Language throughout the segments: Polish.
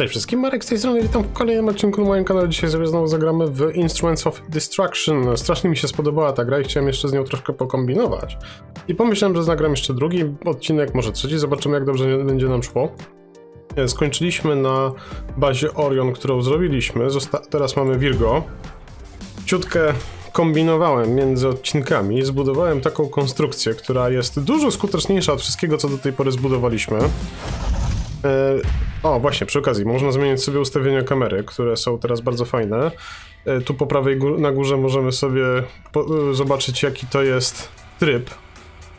Cześć wszystkim, Marek z tej strony, witam w kolejnym odcinku na moim kanale. Dzisiaj sobie znowu zagramy w Instruments of Destruction. Strasznie mi się spodobała ta gra i chciałem jeszcze z nią troszkę pokombinować. I pomyślałem, że nagram jeszcze drugi odcinek, może trzeci, zobaczymy jak dobrze będzie nam szło. E, Skończyliśmy na bazie Orion, którą zrobiliśmy. Zosta- teraz mamy Virgo. Ciutkę kombinowałem między odcinkami. Zbudowałem taką konstrukcję, która jest dużo skuteczniejsza od wszystkiego, co do tej pory zbudowaliśmy. E, o, właśnie, przy okazji, można zmienić sobie ustawienia kamery, które są teraz bardzo fajne. E, tu po prawej gó- na górze możemy sobie e, zobaczyć, jaki to jest tryb.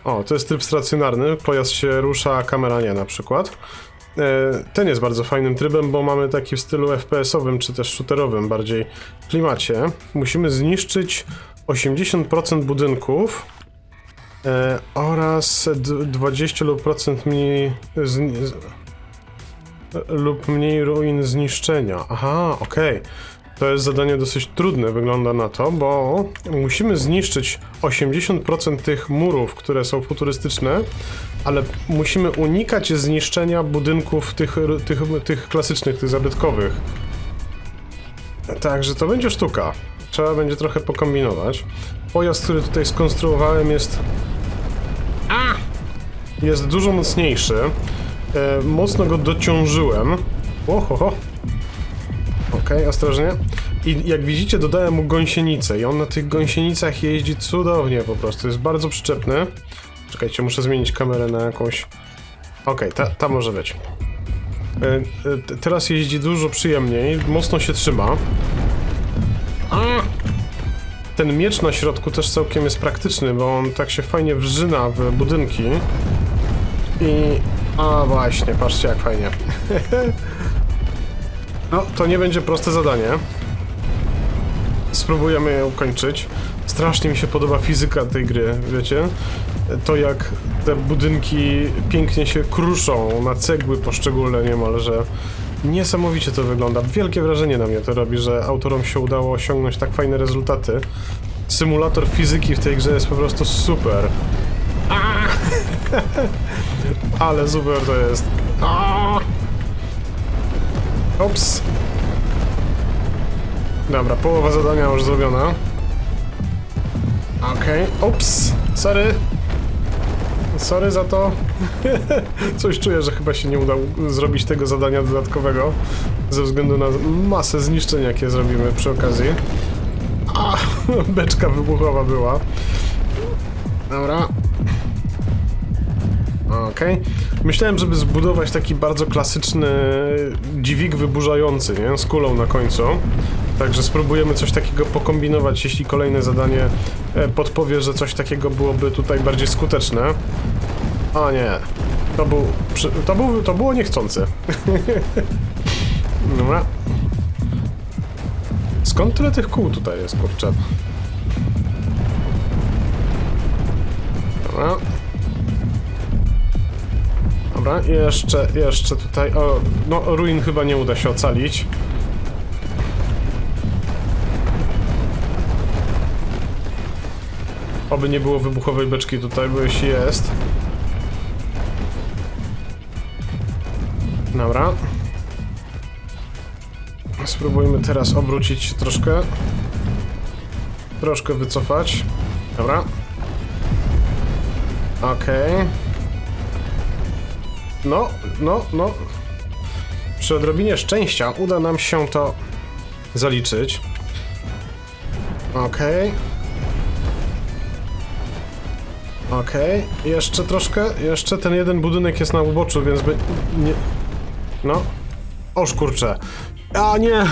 O, to jest tryb stacjonarny, pojazd się rusza, kamera nie na przykład. E, Ten jest bardzo fajnym trybem, bo mamy taki w stylu FPS-owym, czy też shooterowym bardziej klimacie. Musimy zniszczyć 80% budynków oraz d- 20 lub procent mniej lub mniej ruin zniszczenia. Aha, okej. To jest zadanie dosyć trudne, wygląda na to, bo musimy zniszczyć 80% tych murów, które są futurystyczne, ale musimy unikać zniszczenia budynków tych, tych, tych klasycznych, tych zabytkowych. Także to będzie sztuka. Trzeba będzie trochę pokombinować. Pojazd, który tutaj skonstruowałem jest jest dużo mocniejszy. E, mocno go dociążyłem. Ohoho. Okej, ostrożnie. I jak widzicie, dodałem mu gąsienicę i on na tych gąsienicach jeździ cudownie po prostu. Jest bardzo przyczepny. Czekajcie, muszę zmienić kamerę na jakąś... Okej, ta, ta może być. E, e, teraz jeździ dużo przyjemniej, mocno się trzyma. Ten miecz na środku też całkiem jest praktyczny, bo on tak się fajnie wrzyna w budynki. I... A właśnie, patrzcie jak fajnie. no, to nie będzie proste zadanie. Spróbujemy je ukończyć. Strasznie mi się podoba fizyka tej gry, wiecie? To jak te budynki pięknie się kruszą na cegły poszczególne niemalże. Niesamowicie to wygląda. Wielkie wrażenie na mnie to robi, że autorom się udało osiągnąć tak fajne rezultaty. Symulator fizyki w tej grze jest po prostu super. Ale super to jest. Ops. Dobra, połowa zadania już zrobiona. Okej, ops, sorry. Sorry za to. Coś czuję, że chyba się nie udało zrobić tego zadania dodatkowego. Ze względu na masę zniszczeń, jakie zrobimy przy okazji. A, beczka wybuchowa była. Dobra, Okej. Myślałem, żeby zbudować taki bardzo klasyczny dźwig wyburzający, nie? Z kulą na końcu. Także spróbujemy coś takiego pokombinować, jeśli kolejne zadanie e, podpowie, że coś takiego byłoby tutaj bardziej skuteczne. O nie. To był... To, był, to było niechcące. Dobra. Skąd tyle tych kół tutaj jest, kurczę? Dobra. Dobra, jeszcze, jeszcze tutaj, o, no ruin chyba nie uda się ocalić. Oby nie było wybuchowej beczki tutaj, bo jeśli jest. Dobra. Spróbujmy teraz obrócić się troszkę. Troszkę wycofać. Dobra. Okej. No, no, no. Przy odrobinie szczęścia uda nam się to zaliczyć. Okej. Okej. Jeszcze troszkę. Jeszcze ten jeden budynek jest na uboczu, więc by... Nie... No. Oż kurczę. A nie!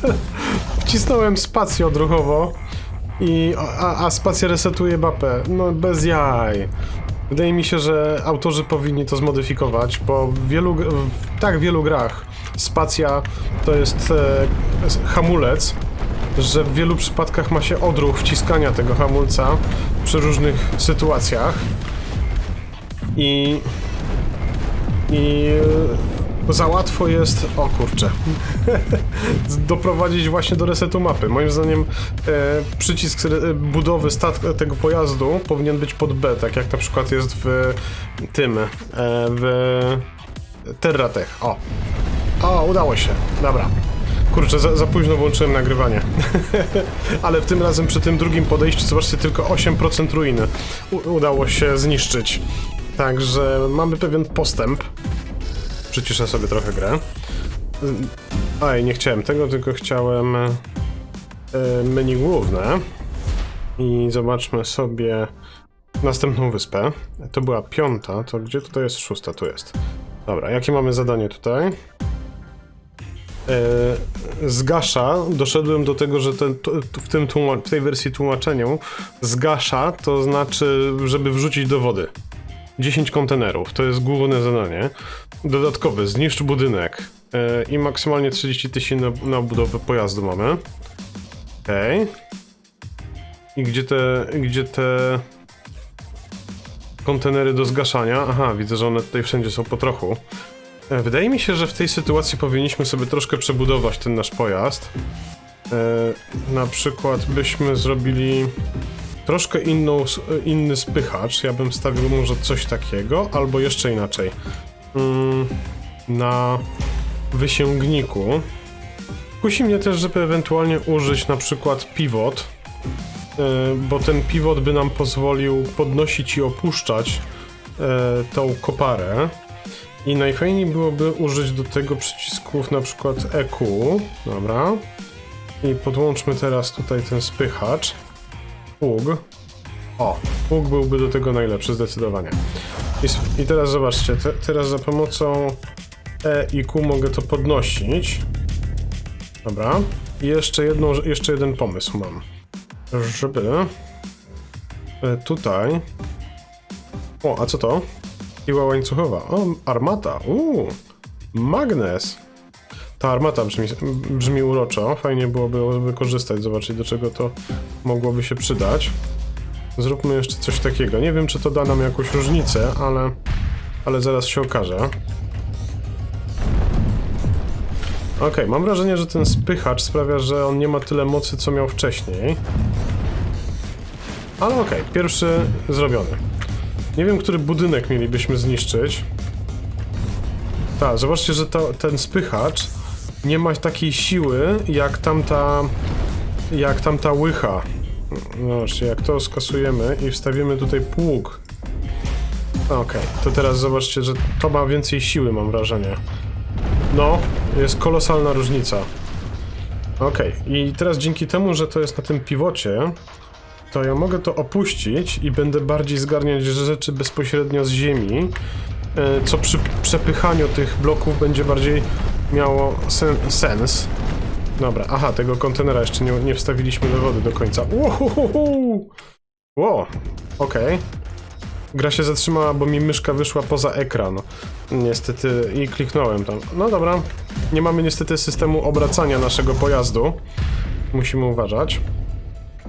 Wcisnąłem spację odruchowo i... A, a spacja resetuje mapę. No bez jaj. Wydaje mi się, że autorzy powinni to zmodyfikować, bo w wielu, w tak wielu grach spacja to jest e, hamulec, że w wielu przypadkach ma się odruch wciskania tego hamulca przy różnych sytuacjach. I. I. Za łatwo jest. O kurczę. doprowadzić właśnie do resetu mapy. Moim zdaniem e, przycisk budowy statku tego pojazdu powinien być pod B, tak jak na przykład jest w tym, e, w Terratech. O. O, udało się. Dobra. Kurczę, za, za późno włączyłem nagrywanie. Ale w tym razem przy tym drugim podejściu, zobaczcie, tylko 8% ruiny u, udało się zniszczyć. Także mamy pewien postęp. Przyciszę sobie trochę grę. Oj, nie chciałem tego, tylko chciałem e, menu główne. I zobaczmy sobie następną wyspę. To była piąta, to gdzie tutaj jest szósta? Tu jest. Dobra, jakie mamy zadanie tutaj? E, zgasza, doszedłem do tego, że ten, w, tym w tej wersji tłumaczeniu zgasza to znaczy, żeby wrzucić do wody. 10 kontenerów, to jest główne zadanie. Dodatkowy, zniszcz budynek e, i maksymalnie 30 tysięcy na, na budowę pojazdu mamy. Okej. I gdzie te, gdzie te kontenery do zgaszania? Aha, widzę, że one tutaj wszędzie są po trochu. E, Wydaje mi się, że w tej sytuacji powinniśmy sobie troszkę przebudować ten nasz pojazd. E, na przykład byśmy zrobili troszkę inną, inny spychacz. Ja bym stawił może coś takiego, albo jeszcze inaczej. Mm, na wysięgniku. Kusi mnie też, żeby ewentualnie użyć na przykład pivot, e, bo ten pivot by nam pozwolił podnosić i opuszczać e, tą koparę. I najfajniej byłoby użyć do tego przycisków na przykład EQ. Dobra. I podłączmy teraz tutaj ten spychacz. Pług. O, pług byłby do tego najlepszy, zdecydowanie. I, i teraz zobaczcie, te, teraz za pomocą E i Q mogę to podnosić. Dobra. I jeszcze, jedną, jeszcze jeden pomysł mam. Żeby e, tutaj... O, a co to? Siła łańcuchowa. O, armata. Uuu, magnes. Ta armata brzmi, brzmi uroczo. Fajnie byłoby wykorzystać, zobaczyć do czego to mogłoby się przydać. Zróbmy jeszcze coś takiego. Nie wiem, czy to da nam jakąś różnicę, ale, ale zaraz się okaże. Okej, mam wrażenie, że ten spychacz sprawia, że on nie ma tyle mocy, co miał wcześniej. Ale okej, pierwszy zrobiony. Nie wiem, który budynek mielibyśmy zniszczyć. Tak, zobaczcie, że to, ten spychacz nie ma takiej siły, jak tamta... jak tamta łycha. Zobaczcie, jak to skasujemy i wstawimy tutaj pług. Okej, to teraz zobaczcie, że to ma więcej siły, mam wrażenie. No, jest kolosalna różnica. Okej, i teraz dzięki temu, że to jest na tym piwocie, to ja mogę to opuścić i będę bardziej zgarniać rzeczy bezpośrednio z ziemi, e, co przy przepychaniu tych bloków będzie bardziej miało sen sens. Dobra, aha, tego kontenera jeszcze nie, nie wstawiliśmy do wody do końca. Uhuhuhu! Ło, okej. Gra się zatrzymała, bo mi myszka wyszła poza ekran. Niestety i kliknąłem tam. No dobra, nie mamy niestety systemu obracania naszego pojazdu. Musimy uważać.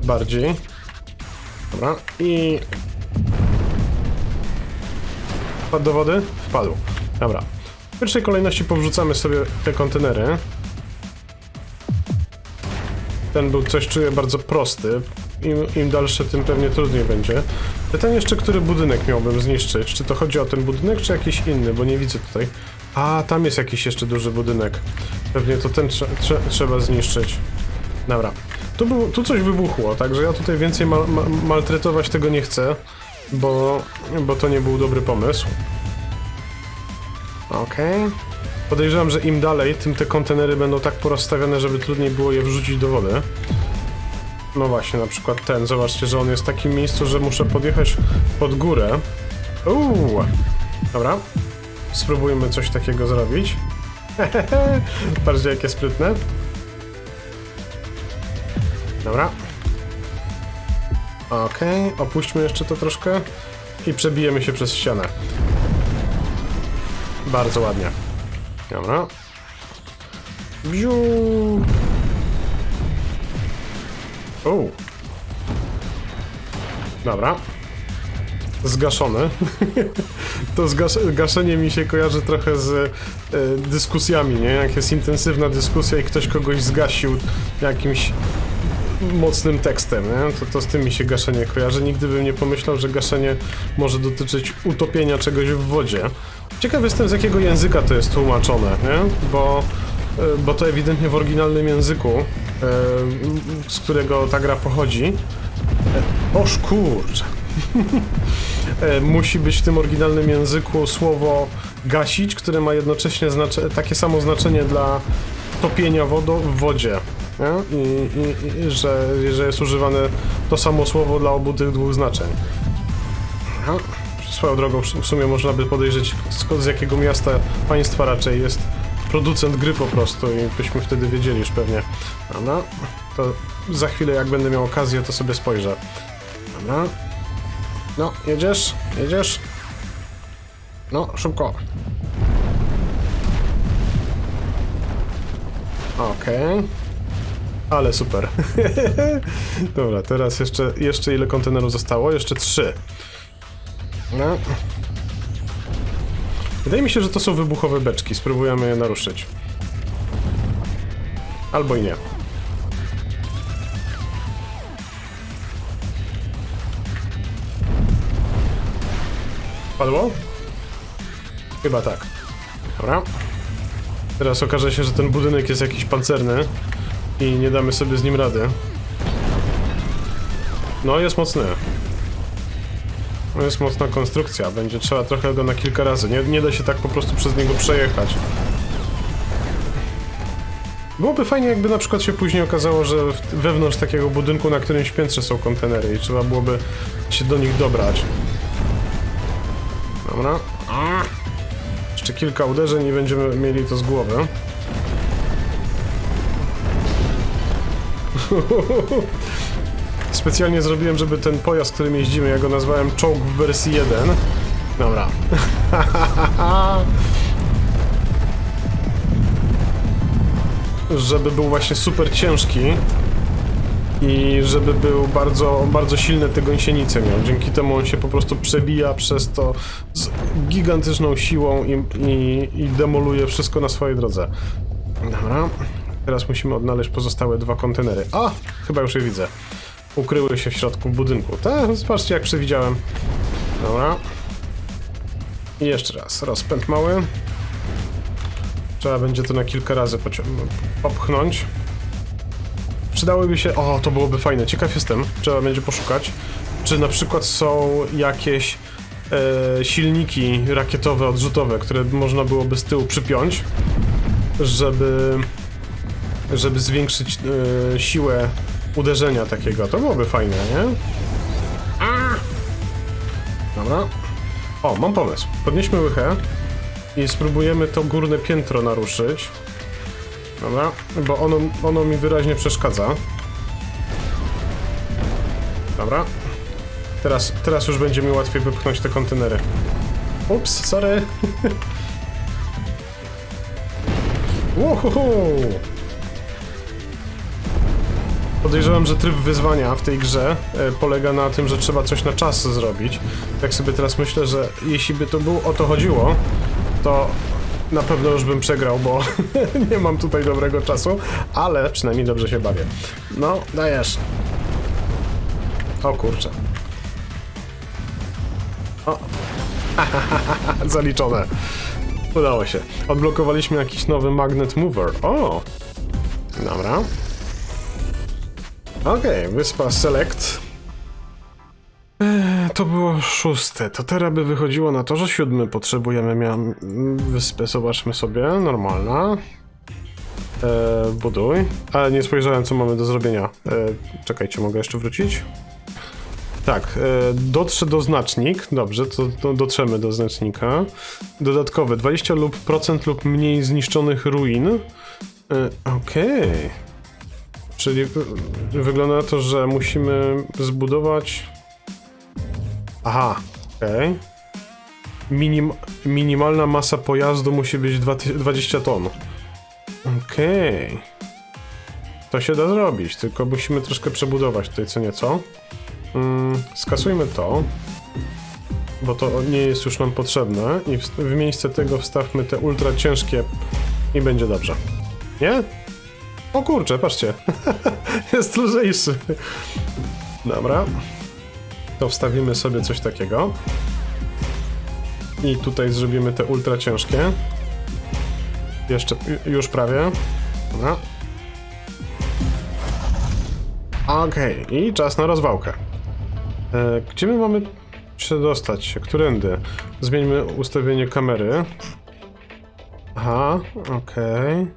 Bardziej. Dobra, i... Wpadł do wody? Wpadł. Dobra. Pierwszej kolejności powrzucamy sobie te kontenery. Ten był coś czuję bardzo prosty. Im, Im dalsze, tym pewnie trudniej będzie. Pytanie jeszcze, który budynek miałbym zniszczyć. Czy to chodzi o ten budynek, czy jakiś inny, bo nie widzę tutaj. A, tam jest jakiś jeszcze duży budynek. Pewnie to ten trze trze trzeba zniszczyć. Dobra. Tu, był, tu coś wybuchło, także ja tutaj więcej ma maltretować tego nie chcę, bo, bo to nie był dobry pomysł. Okej. Podejrzewam, że im dalej, tym te kontenery będą tak porozstawione, żeby trudniej było je wrzucić do wody. No właśnie, na przykład ten. Zobaczcie, że on jest w takim miejscu, że muszę podjechać pod górę. Uuu. Dobra. Spróbujmy coś takiego zrobić. Patrzcie, jakie sprytne. Dobra. Okej, opuśćmy jeszcze to troszkę i przebijemy się przez ścianę. Bardzo ładnie. Dobra. Biu. O. Dobra. Zgaszony. to zgas gaszenie mi się kojarzy trochę z e, dyskusjami, nie? Jak jest intensywna dyskusja i ktoś kogoś zgasił jakimś mocnym tekstem, nie? To, to z tym mi się gaszenie kojarzy. Nigdy bym nie pomyślał, że gaszenie może dotyczyć utopienia czegoś w wodzie. Ciekaw jestem z jakiego języka to jest tłumaczone, nie? Bo, e, bo to ewidentnie w oryginalnym języku, e, z którego ta gra pochodzi. E, Oż kurczę. Musi być w tym oryginalnym języku słowo gasić, które ma jednocześnie takie samo znaczenie dla topienia wodą w wodzie. I, i, i że, że jest używane to samo słowo dla obu tych dwóch znaczeń. Swoją drogą w sumie można by podejrzeć skąd z jakiego miasta państwa raczej jest producent gry po prostu i byśmy wtedy wiedzieli już pewnie. Dobra, to za chwilę jak będę miał okazję to sobie spojrzę. Dobra. No, jedziesz? Jedziesz? No, szybko. Okej. Ale super. Dobra, teraz jeszcze, jeszcze ile kontenerów zostało? Jeszcze trzy. No. Wydaje mi się, że to są wybuchowe beczki. Spróbujemy je naruszyć. Albo i nie. Padło? Chyba tak. Dobra. Teraz okaże się, że ten budynek jest jakiś pancerny i nie damy sobie z nim rady. No, jest mocny. To jest mocna konstrukcja, będzie trzeba trochę go na kilka razy. Nie, nie da się tak po prostu przez niego przejechać. Byłoby fajnie, jakby na przykład się później okazało, że wewnątrz takiego budynku na którymś piętrze są kontenery i trzeba byłoby się do nich dobrać. Dobra. Jeszcze kilka uderzeń i będziemy mieli to z głowy. Specjalnie zrobiłem, żeby ten pojazd, którym jeździmy, ja go nazwałem czołg w wersji 1. Dobra. żeby był właśnie super ciężki i żeby był bardzo, bardzo silne te gąsienice miał. Dzięki temu on się po prostu przebija przez to z gigantyczną siłą i, i, i demoluje wszystko na swojej drodze. Dobra. Teraz musimy odnaleźć pozostałe dwa kontenery. A! Chyba już je widzę. Ukryły się w środku budynku. Tak, zobaczcie jak przewidziałem. Dobra. I jeszcze raz. Rozpęd mały. Trzeba będzie to na kilka razy popchnąć. Przydałyby się... O, to byłoby fajne. Ciekaw jestem. Trzeba będzie poszukać. Czy na przykład są jakieś e, silniki rakietowe, odrzutowe, które można byłoby z tyłu przypiąć, żeby żeby zwiększyć e, siłę uderzenia takiego. To byłoby fajne, nie? Dobra. O, mam pomysł. Podnieśmy łychę i spróbujemy to górne piętro naruszyć. Dobra, bo ono, ono mi wyraźnie przeszkadza. Dobra. Teraz, teraz już będzie mi łatwiej wypchnąć te kontenery. Ups, sorry. Uhuhu. Podejrzewam, że tryb wyzwania w tej grze e, polega na tym, że trzeba coś na czas zrobić. Tak sobie teraz myślę, że jeśli by to było o to chodziło, to na pewno już bym przegrał, bo nie mam tutaj dobrego czasu, ale przynajmniej dobrze się bawię. No, dajesz. O kurczę. O. Zaliczone. Udało się. Odblokowaliśmy jakiś nowy magnet mover. O! Dobra. Okej, wyspa Select. Eee, to było szóste. To teraz by wychodziło na to, że siódmy potrzebujemy. Miałem wyspę, zobaczmy sobie. Normalna. Eee, buduj. Ale nie spojrzałem, co mamy do zrobienia. Eee, czekajcie, mogę jeszcze wrócić? Tak, e, dotrze do znacznik. Dobrze, to, to dotrzemy do znacznika. Dodatkowe 20 lub procent lub mniej zniszczonych ruin. E, Okej. Czyli wygląda na to, że musimy zbudować. Aha, okej. Minim, minimalna masa pojazdu musi być 20 20 ton. Okej. To się da zrobić, tylko musimy troszkę przebudować tutaj co nieco. Mm, skasujmy to, bo to nie jest już nam potrzebne i w, w miejsce tego wstawmy te ultra ciężkie i będzie dobrze. Nie? O kurczę, patrzcie. jest lżejszy. Dobra. To wstawimy sobie coś takiego. I tutaj zrobimy te ultra ciężkie. Jeszcze, ju- już prawie. Dobra. Okej, i czas na rozwałkę. E, gdzie my mamy się dostać? Którędy? Zmieńmy ustawienie kamery. Aha, okej.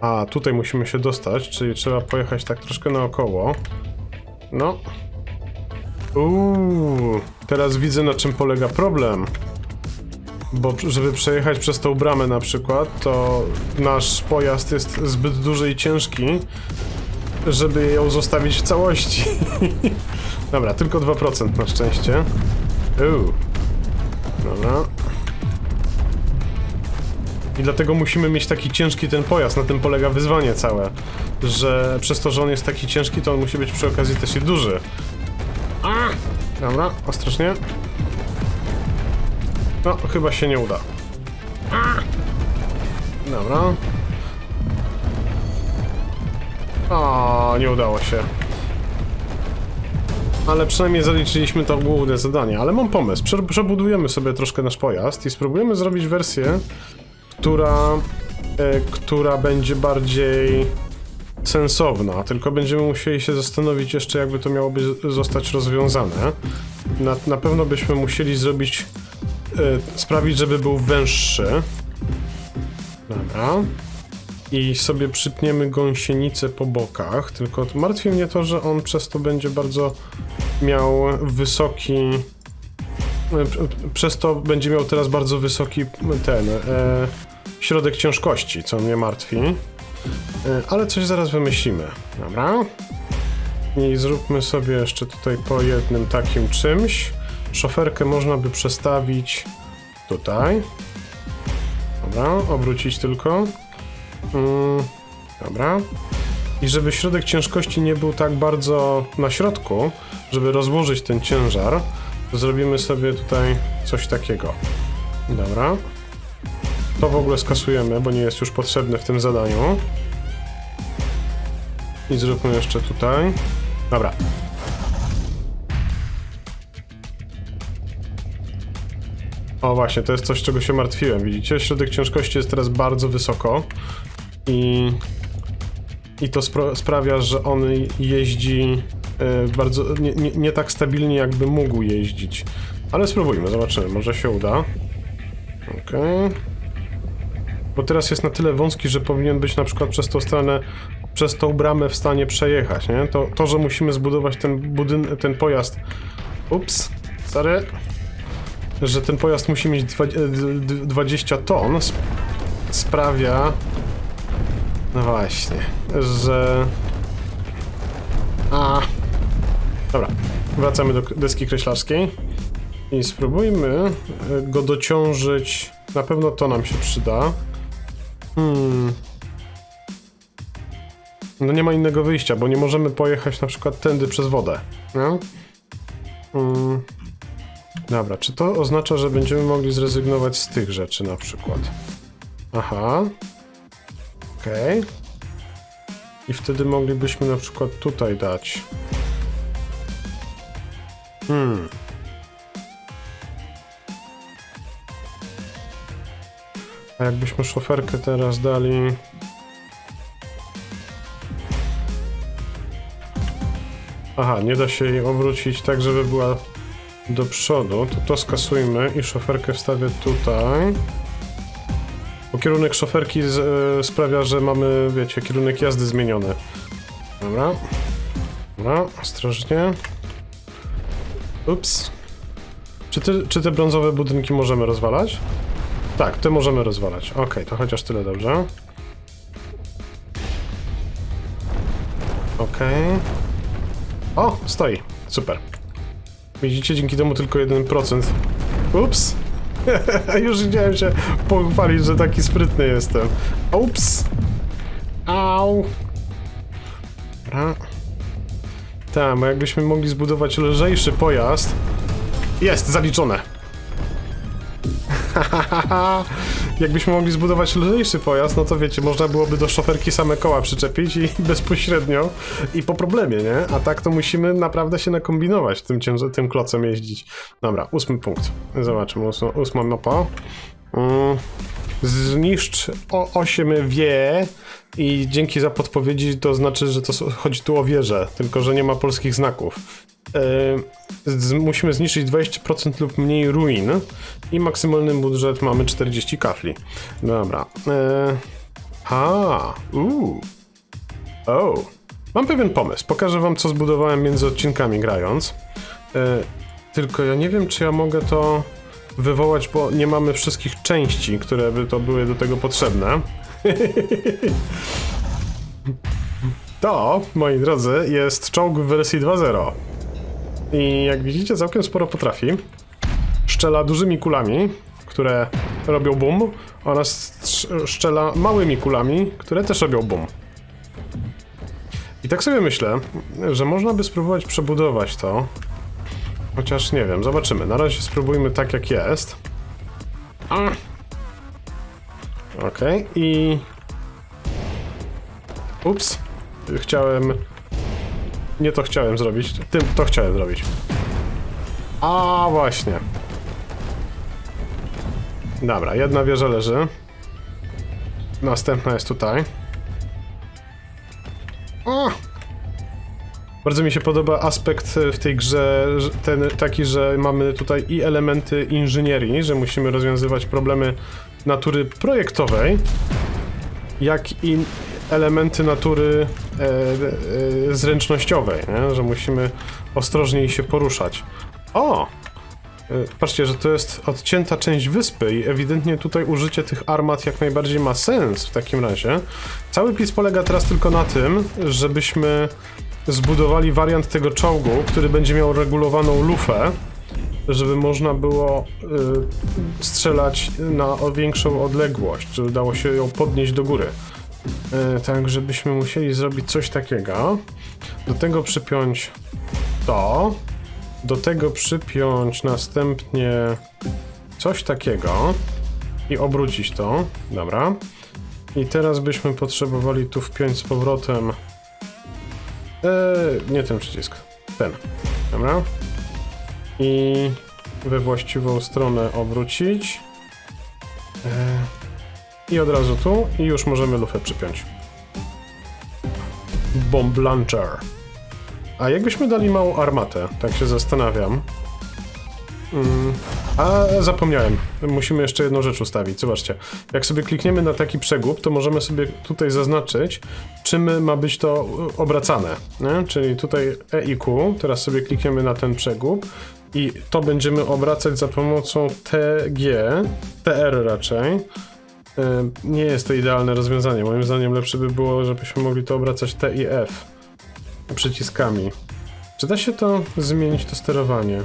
A, tutaj musimy się dostać, czyli trzeba pojechać tak troszkę naokoło. No. Uuu, teraz widzę na czym polega problem. Bo żeby przejechać przez tą bramę na przykład, to nasz pojazd jest zbyt duży i ciężki, żeby ją zostawić w całości. Dobra, tylko 2% na szczęście. Uuu. Dobra. I dlatego musimy mieć taki ciężki ten pojazd, na tym polega wyzwanie całe. Że przez to, że on jest taki ciężki, to on musi być przy okazji też i duży. Dobra, ostrożnie. No, chyba się nie uda. Dobra. O, nie udało się. Ale przynajmniej zaliczyliśmy to główne zadanie. Ale mam pomysł. Prze- Przebudujemy sobie troszkę nasz pojazd i spróbujemy zrobić wersję, która, e, która będzie bardziej sensowna. Tylko będziemy musieli się zastanowić jeszcze, jakby to miało być, zostać rozwiązane. Na, na pewno byśmy musieli zrobić, e, sprawić, żeby był węższy. Dobra. I sobie przypniemy gąsienicę po bokach, tylko martwi mnie to, że on przez to będzie bardzo miał wysoki. e, Przez to będzie miał teraz bardzo wysoki ten e, środek ciężkości, co mnie martwi. E, ale coś zaraz wymyślimy. Dobra. I zróbmy sobie jeszcze tutaj po jednym takim czymś. Szoferkę można by przestawić tutaj. Dobra, obrócić tylko. Mm, dobra. I żeby środek ciężkości nie był tak bardzo na środku, żeby rozłożyć ten ciężar, zrobimy sobie tutaj coś takiego. Dobra. To w ogóle skasujemy, bo nie jest już potrzebne w tym zadaniu. I zróbmy jeszcze tutaj. Dobra. O właśnie, to jest coś, czego się martwiłem. Widzicie? Środek ciężkości jest teraz bardzo wysoko i, i to spro- sprawia, że on jeździ e, bardzo nie, nie, nie tak stabilnie, jakby mógł jeździć. Ale spróbujmy, zobaczymy, może się uda. Okej. Bo teraz jest na tyle wąski, że powinien być na przykład przez tą stronę, przez tą bramę w stanie przejechać, nie? To, to że musimy zbudować ten budyn, ten pojazd. Ups, sorry. Że ten pojazd musi mieć dwa, d- d- 20 ton, sp- sprawia. No właśnie, że. A. Dobra, wracamy do deski kreślarskiej i spróbujmy e, go dociążyć. Na pewno to nam się przyda. Hmm. No nie ma innego wyjścia, bo nie możemy pojechać na przykład tędy przez wodę. No? Hmm. Dobra, czy to oznacza, że będziemy mogli zrezygnować z tych rzeczy na przykład? Aha. Okej. I wtedy moglibyśmy na przykład tutaj dać. Hmm. Jakbyśmy szoferkę teraz dali. Aha, nie da się jej obrócić tak, żeby była do przodu, to to skasujmy i szoferkę wstawię tutaj. Bo kierunek szoferki z, e, sprawia, że mamy, wiecie, kierunek jazdy zmieniony. Dobra. Dobra, ostrożnie. Ups. Czy te, czy te brązowe budynki możemy rozwalać? Tak, te możemy rozwalać. Okej, to chociaż tyle dobrze. Okej. O, stoi. Super. Widzicie, dzięki temu tylko 1%. Ups! Już chciałem się pochwalić, że taki sprytny jestem. Ups! Au! Dobra. Tak, bo jakbyśmy mogli zbudować lżejszy pojazd. Jest, zaliczone! jakbyśmy mogli zbudować lżejszy pojazd, no to wiecie, można byłoby do szoferki same koła przyczepić i bezpośrednio i po problemie, nie? A tak to musimy naprawdę się nakombinować tym, tym klocem jeździć. Dobra, ósmy punkt. Zobaczymy, ósma, ósma mapa. Mm. Zniszcz o 8 wie i dzięki za podpowiedzi to znaczy, że to chodzi tu o wieżę, tylko że nie ma polskich znaków. Yy, musimy zniszczyć 20% lub mniej ruin i maksymalny budżet mamy 40 kafli. Dobra. Yy, a, uuu. O. Mam pewien pomysł. Pokażę wam, co zbudowałem między odcinkami grając. Yy, tylko ja nie wiem, czy ja mogę to wywołać, bo nie mamy wszystkich części, które by to były do tego potrzebne. To, moi drodzy, jest czołg w wersji 2.0. I jak widzicie, całkiem sporo potrafi. Szczela dużymi kulami, które robią boom, oraz szczela małymi kulami, które też robią boom. I tak sobie myślę, że można by spróbować przebudować to. Chociaż nie wiem, zobaczymy. Na razie spróbujmy tak jak jest. Okej, i... Ups. Chciałem... Nie to chciałem zrobić, tym to chciałem zrobić. A właśnie. Dobra, jedna wieża leży. Następna jest tutaj. O! Bardzo mi się podoba aspekt e, w tej grze, ten taki, że mamy tutaj i elementy inżynierii, że musimy rozwiązywać problemy natury projektowej, jak i elementy natury e, e, zręcznościowej, nie? że musimy ostrożniej się poruszać. O! E, Patrzcie, że to jest odcięta część wyspy i ewidentnie tutaj użycie tych armat jak najbardziej ma sens w takim razie. Cały pis polega teraz tylko na tym, żebyśmy zbudowali wariant tego czołgu, który będzie miał regulowaną lufę, żeby można było y, strzelać na większą odległość, żeby dało się ją podnieść do góry. Y, tak, żebyśmy musieli zrobić coś takiego. Do tego przypiąć to. Do tego przypiąć następnie coś takiego i obrócić to. Dobra. I teraz byśmy potrzebowali tu wpiąć z powrotem. Eee, nie ten przycisk. Ten. Dobra. I we właściwą stronę obrócić. Eee, I od razu tu. I już możemy lufę przypiąć. Bomb launcher. A jakbyśmy dali małą armatę? Tak się zastanawiam. Mm, a zapomniałem. Musimy jeszcze jedną rzecz ustawić. Zobaczcie. Jak sobie klikniemy na taki przegub, to możemy sobie tutaj zaznaczyć, czym ma być to obracane. Nie? Czyli tutaj E i Q. Teraz sobie klikniemy na ten przegub i to będziemy obracać za pomocą TG, TR raczej. Y, Nie jest to idealne rozwiązanie. Moim zdaniem lepsze by było, żebyśmy mogli to obracać T i F przyciskami. Czy da się to zmienić to sterowanie?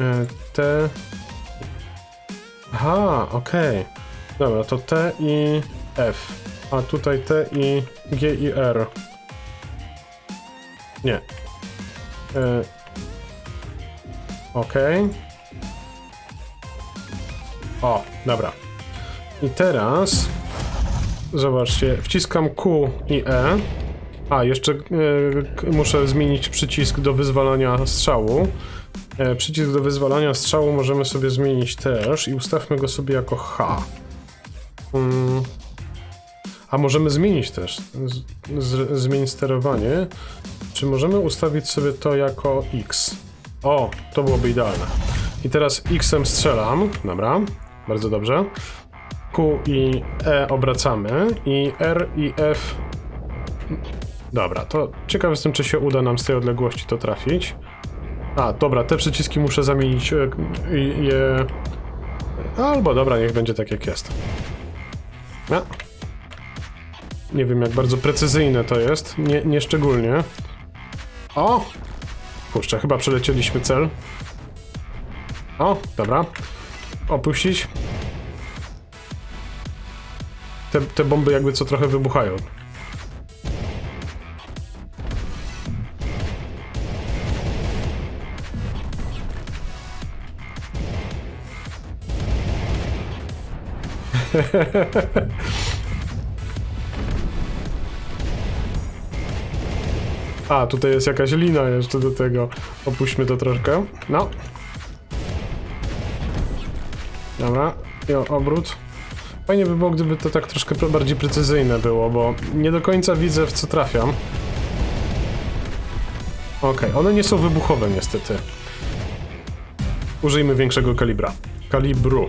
E, T. Aha, okej. Dobra, to T i F. A tutaj T i G i R. Nie. E, Okej. O, dobra. I teraz. Zobaczcie, wciskam Q i E. A, jeszcze e, muszę zmienić przycisk do wyzwalania strzału. E, przycisk do wyzwalania strzału możemy sobie zmienić też i ustawmy go sobie jako H. Mm. A możemy zmienić też. Z, z, zmień sterowanie. Czy możemy ustawić sobie to jako X? O, to byłoby idealne. I teraz X-em strzelam. Dobra, bardzo dobrze. Q i E obracamy i R i F Dobra, to ciekaw jestem, czy się uda nam z tej odległości to trafić. A, dobra, te przyciski muszę zamienić e, je... Albo dobra, niech będzie tak jak jest. A. Nie wiem, jak bardzo precyzyjne to jest. Nie, nie szczególnie. O! Kurczę, chyba przelecieliśmy cel. O, dobra. Opuścić. Te, te bomby jakby co trochę wybuchają. A, tutaj jest jakaś lina jeszcze do tego. Opuśćmy to troszkę. No. Dobra, i obrót. Fajnie by było, gdyby to tak troszkę bardziej precyzyjne było, bo nie do końca widzę, w co trafiam. Okej, one nie są wybuchowe niestety. Użyjmy większego kalibra. Kalibru.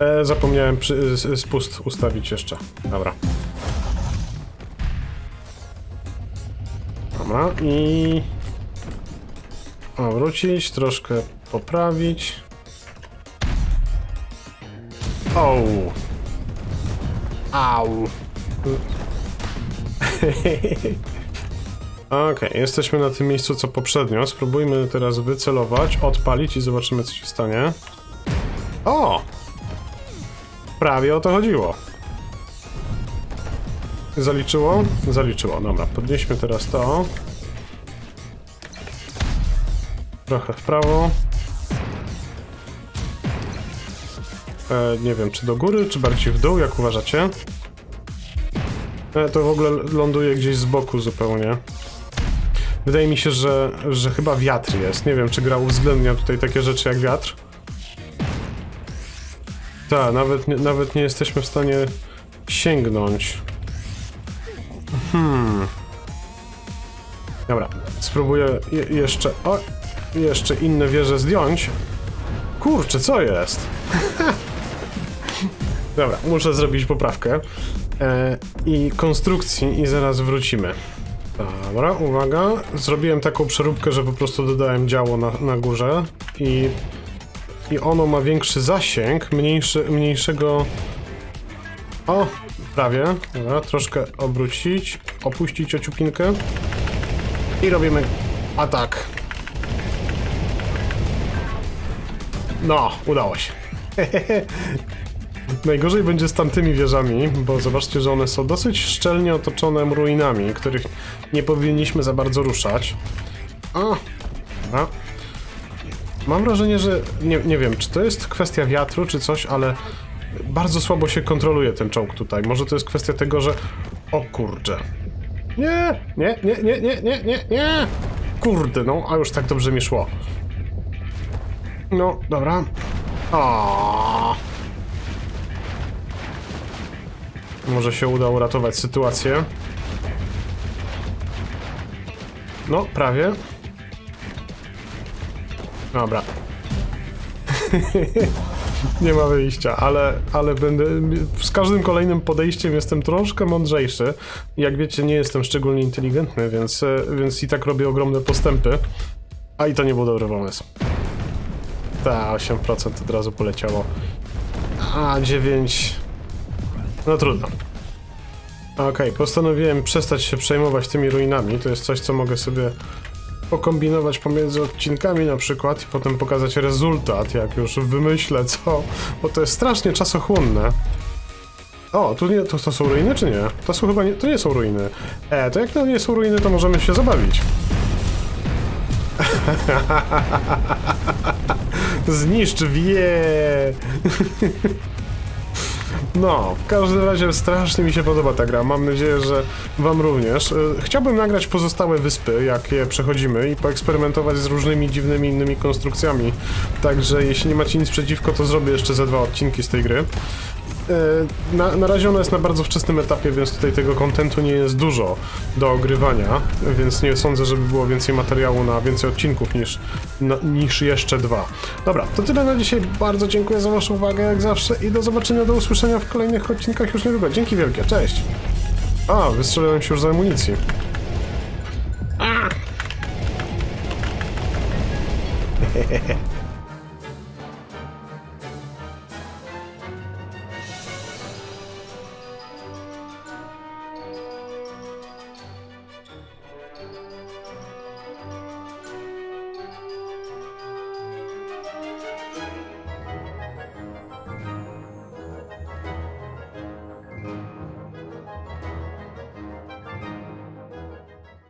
E, zapomniałem przy, spust ustawić jeszcze. Dobra. Dobra i... Wrócić, troszkę poprawić. Au. Au. Okej, jesteśmy na tym miejscu co poprzednio. Spróbujmy teraz wycelować, odpalić i zobaczymy co się stanie. O! Prawie o to chodziło. Zaliczyło? Zaliczyło, dobra. Podnieśmy teraz to. Trochę w prawo. E, nie wiem, czy do góry, czy bardziej w dół, jak uważacie? E, to w ogóle ląduje gdzieś z boku zupełnie. Wydaje mi się, że, że chyba wiatr jest. Nie wiem, czy gra uwzględnia tutaj takie rzeczy jak wiatr. Tak, nawet, nie- nawet nie jesteśmy w stanie sięgnąć. Hmm. Dobra, spróbuję je, jeszcze. O! Jeszcze inne wieże zdjąć. Kurczę, co jest? Dobra, muszę zrobić poprawkę. E, I konstrukcji, i zaraz wrócimy. Dobra, uwaga. Zrobiłem taką przeróbkę, że po prostu dodałem działo na, na górze i, i ono ma większy zasięg, mniejszy, mniejszego. O, prawie. Dobra, troszkę obrócić, opuścić ociupinkę i robimy atak. No, udało się. Najgorzej będzie z tamtymi wieżami, bo zobaczcie, że one są dosyć szczelnie otoczone ruinami, których nie powinniśmy za bardzo ruszać. O, dobra. Mam wrażenie, że nie, nie wiem, czy to jest kwestia wiatru, czy coś, ale bardzo słabo się kontroluje ten czołg tutaj. Może to jest kwestia tego, że... O kurczę. Nie, nie, nie, nie, nie, nie, nie, nie. Kurde, no, a już tak dobrze mi szło. No, dobra. O. Może się uda uratować sytuację. No, prawie. Dobra. Nie ma wyjścia, ale, ale będę. Z każdym kolejnym podejściem jestem troszkę mądrzejszy. Jak wiecie, nie jestem szczególnie inteligentny, więc, e, więc i tak robię ogromne postępy. A i to nie był dobry pomysł. Ta, 8% od razu poleciało. A, 9. No trudno. Okej, postanowiłem przestać się przejmować tymi ruinami. To jest coś, co mogę sobie pokombinować pomiędzy odcinkami na przykład i potem pokazać rezultat, jak już wymyślę co, bo to jest strasznie czasochłonne. O, tu nie, to, to są ruiny czy nie? To są chyba nie, to nie są ruiny. E, to jak to nie są ruiny, to możemy się zabawić. Zniszcz wie. No, w każdym razie strasznie mi się podoba ta gra. Mam nadzieję, że Wam również. E, Chciałbym nagrać pozostałe wyspy, jak je przechodzimy i poeksperymentować z różnymi dziwnymi innymi konstrukcjami. Także jeśli nie macie nic przeciwko, to zrobię jeszcze ze dwa odcinki z tej gry. E, Na, na razie ona jest na bardzo wczesnym etapie, więc tutaj tego kontentu nie jest dużo do ogrywania, więc nie sądzę, żeby było więcej materiału na więcej odcinków niż, na, niż jeszcze dwa. Dobra, to tyle na dzisiaj. Bardzo dziękuję za Waszą uwagę, jak zawsze, i do zobaczenia, do usłyszenia w kolejnych odcinkach już niedługo. Dzięki wielkie, cześć! A, wystrzeliłem się już z amunicji. A!